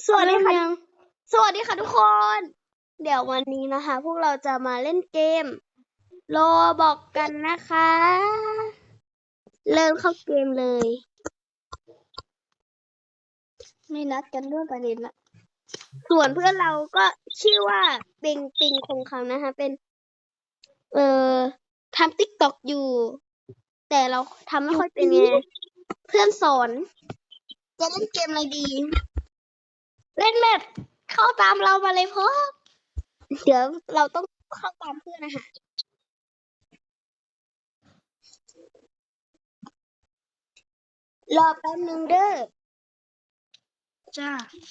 สวัสดีค่ะเริ่มยังสวัสดีค่ะทุกคน เดี๋ยววันนี้นะคะ พวกเราจะมาเล่นเกมโลบอกกันนะคะ เริ่มเข้าเกมเลย ไม่นัดกันเรื่องประเด็นละส่วนเพื่อนเราก็ชื่อว่าปิงปิงคงคำนะคะ เป็น เอ่อทำติ๊กต็อกอยู่ แต่เราทำไม่ค่อยเป็นไงเพื่อนสอน จะเล่นเกมอะไรดี เล่นแบบเข้าตามเรามาเลยเพราะเดี๋ยวเราต้องเข้าตามเพื่อนนะคะรอแป๊บนึงเด้อจ้า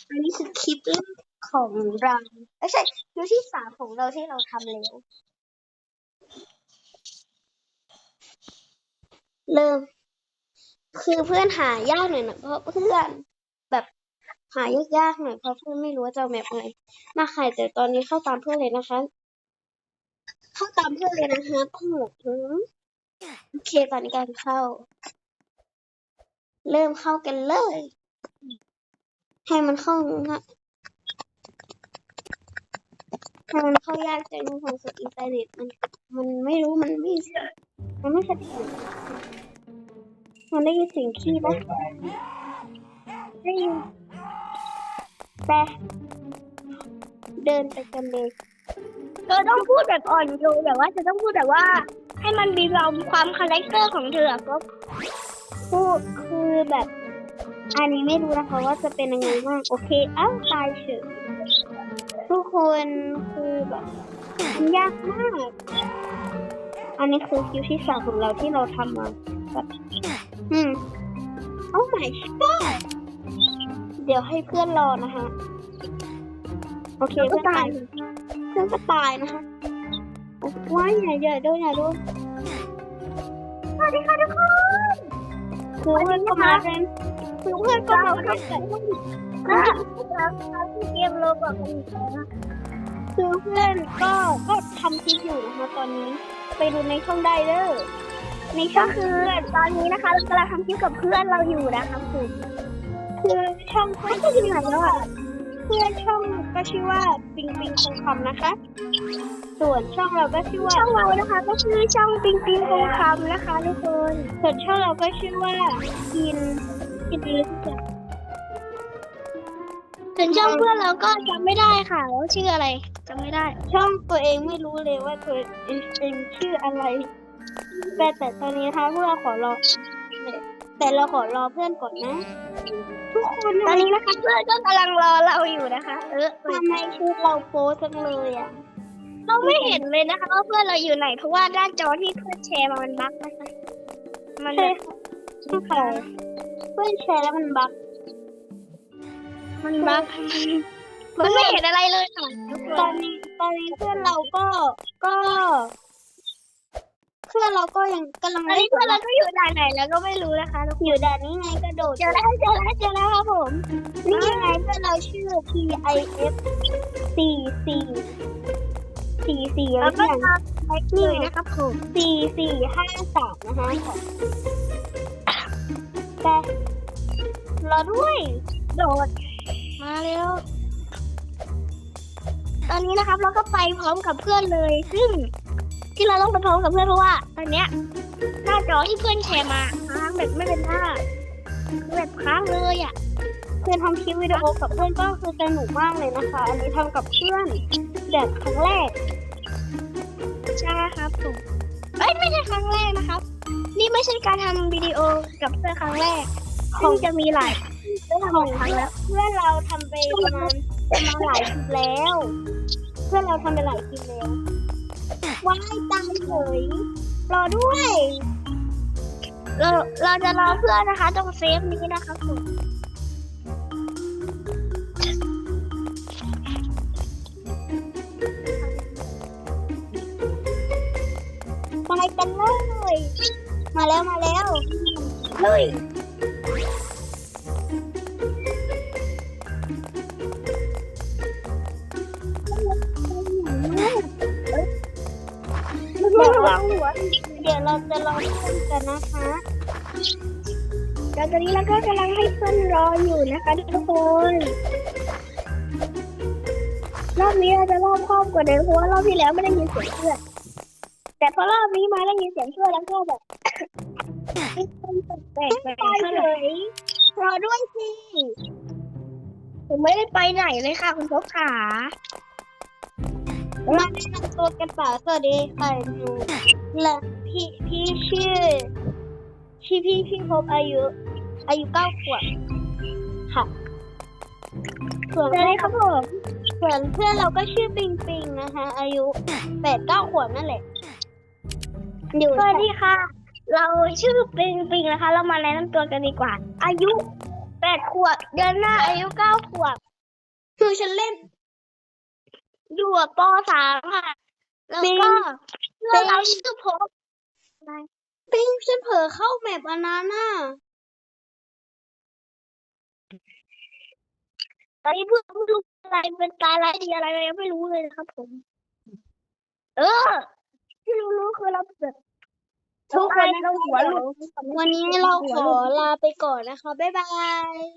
อันนี้คือคลิปแรกของเราไม่ใช่คลิปที่สามของเราที่เราทำแล้ว เริ่ม คือเพื่อนหายากหน่อยนะเพราะเพื่อนแบบ หายากๆหน่อยเพราะเพื่อนไม่รู้ว่าจะเอาแมปอะไรมาค่ะแต่ตอนนี้เข้าตามเพื่อนเลยนะคะ เข้าตามเพื่อนเลยนะคะโอ้โหโอเคตอนนี้การเข้า เริ่มเข้ากันเลย ให้มันเข้าง่ายให้มันเข้ายากจังของสุดอินเทอร์เน็ตมัน มันไม่รู้มันไม่มันไม่เสถียรมันได้ยินเสียงขี้ปะได้ยิน แต่เดินไปกันเลยเธอต้องพูดแบบอ่อนโยนแบบว่าจะต้องพูดแบบว่า ให้มันมีเราความคาแรคเตอร์ของเธออะก็พูดคือแบบ อันนี้ไม่รู้นะคะว่าจะเป็นยังไงบ้างโอเคอ้าวตายเฉยทุกคนคือแบบมันยากมาก อันนี้คือคิวที่สามของเราที่เราทำมาแบบอืมโอ้ my god เดี๋ยวให้เพื่อนรอนะคะโอเคเพื่อนตาย เพื่อนก็ตายนะคะว้ายอย่าอย่าดูอย่าดูสวัสดีค่ะทุกคนคือเพื่อนก็มาเป็นคือเพื่อนก็มาเป็นก็เราเราที่เกมโลบอกกันอีกแล้วนะคือเพื่อนก็ก็ทำคลิปอยู่นะคะตอนนี้ ไปดูในช่องได้เด้อในช่องก็คือตอนนี้นะคะเรากำลังทำคลิปกับเพื่อนเราอยู่นะคะคุณ คือช่องเพื่อนก็อยู่ไหนแล้วอะเพื่อนช่องก็ชื่อว่าปิงปิงคงคำนะคะ ส่วนช่องเราก็ชื่อว่าช่องเรานะคะ ก็ชื่อช่องปิงปิงคงคำนะคะทุกคนส่วนช่องเราก็ชื่อว่ากินกินอะไรสักอย่างส่วนช่องเพื่อนเราก็จำไม่ได้ค่ะว่าชื่ออะไรจำไม่ได้ ช่องตัวเองไม่รู้เลยว่าตัวเองเป็นชื่ออะไร แต่แต่ตอนนี้นะคะพวกเราขอรอแต่เราขอรอเพื่อนก่อนนะ ทุกคนตอนนี้นะคะเพื่อนก็กำลังรอเราอยู่นะคะ เออทำไมชุดเราโป๊จังเลยอะ เราไม่เห็นเลยนะคะว่าเพื่อนเราอยู่ไหนเพราะว่าด้านจอที่เพื่อนแชร์มามันบั๊กนะคะมันใช่แบบค่ะเพื่อนแชร์แล้วมันบั๊กมันบั๊กมันไม่เห็นอะไรเลยค่ะทุกคตอนนนี้ตอนนี้เพื่อนเราก็ก็ เพื่อนเราก็ยังกำลังตอนนี้เพื่อนเราก็อยู่ด่านไหนแล้วก็ไม่รู้นะคะทุกคนอยู่ด่านนี้ไงกระโดดเจอแล้วเจอแล้วเจอแล้วครับผมนี่ยังไงเพื่อนเราชื่อ P I F สี่สี่สี่สี่อะไรแล้วก็อย่างทำแบ็คเลยนะครับผมสี่สี่ห้าสามนะคะแต่รอด้วย โดด มาเร็ว ตอนนี้นะครับเราก็ไปพร้อมกับเพื่อนเลย ซึ่ง ที่เราต้องไปพร้อมกับเพื่อนเพราะว่าตอนเนี้ยหน้าจอที่เพื่อนแชร์มาค้างแบบไม่เป็นหน้าคือแบบค้างเลยอะเพื่อนทำคลิปวิดีโอกับเพื่อนก็คือสนุกมากเลยนะคะ อันนี้ทำกับเพื่อนแบบครั้งแรกใช่ครับผมเอ้ยไม่ใช่ครั้งแรกนะครับ นี่ไม่ใช่การทำวิดีโอกับเพื่อนครั้งแรกซึ่งจะมีหลายได้ทำหลายครั้งแล้ว เพื่อนเราทำไปประมาณประมาณหลายคลิปแล้ว เพื่อนเราทำไปหลายคลิปแล้ว ว้ายตายเฉยรอด้วย เราเราจะรอเพื่อนนะคะ ตรงเซฟนี้นะครับผมมากันเลย มาแล้วมาแล้วเฮ้ย เดี๋ยวเราจะลองเล่นกันนะคะแล้วตอนนี้เราก็กำลังให้เพื่อนรออยู่นะคะทุกคน รอบนี้เราจะรอบครอบกว่าเดิมเพราะว่ารอบที่แล้วไม่ได้ยินเสียงเพื่อน แต่พอรอบนี้มาได้ยินเสียงเพื่อนแล้วก็แบบไม่ต้องแปลกๆไปเลยรอด้วยสิผมไม่ได้ไปไหนเลยค่ะคุณพบขา มาแนะนำตัวกันป่าสวัสดีค่ะหนูและพี่พี่ชื่อชื่อพี่พี่พบอายุ อายุเก้าขวบค่ะส่วนสวัสเพื่อดีนครับผมส่วนเพื่อนเราก็ชื่อปิงปิงนะคะ อายุแปดเก้าขวบนั่นแหละอยู่สวัสดีค่ะ เราชื่อปิงปิงนะคะ เรามาแนะนำตัวกันดีกว่า อายุแปดขวบเดือนหน้าอายุเก้าขวบคือฉันเล่น อยู่ปสามค่ะ แล้วก็เพื่อนเราชื่อพบปิงฉันเผลอเข้าแมปอันนั้นน่ะตอนนี้เพื่อนไม่รู้อะไรเป็นตายอะไรดีอะไรยังไม่รู้เลยนะครับผม เออ ที่รู้รู้คือเราแบบทุกคนเราหัวหลุดวันนี้เราขอลาไปก่อนนะคะ บ๊ายบาย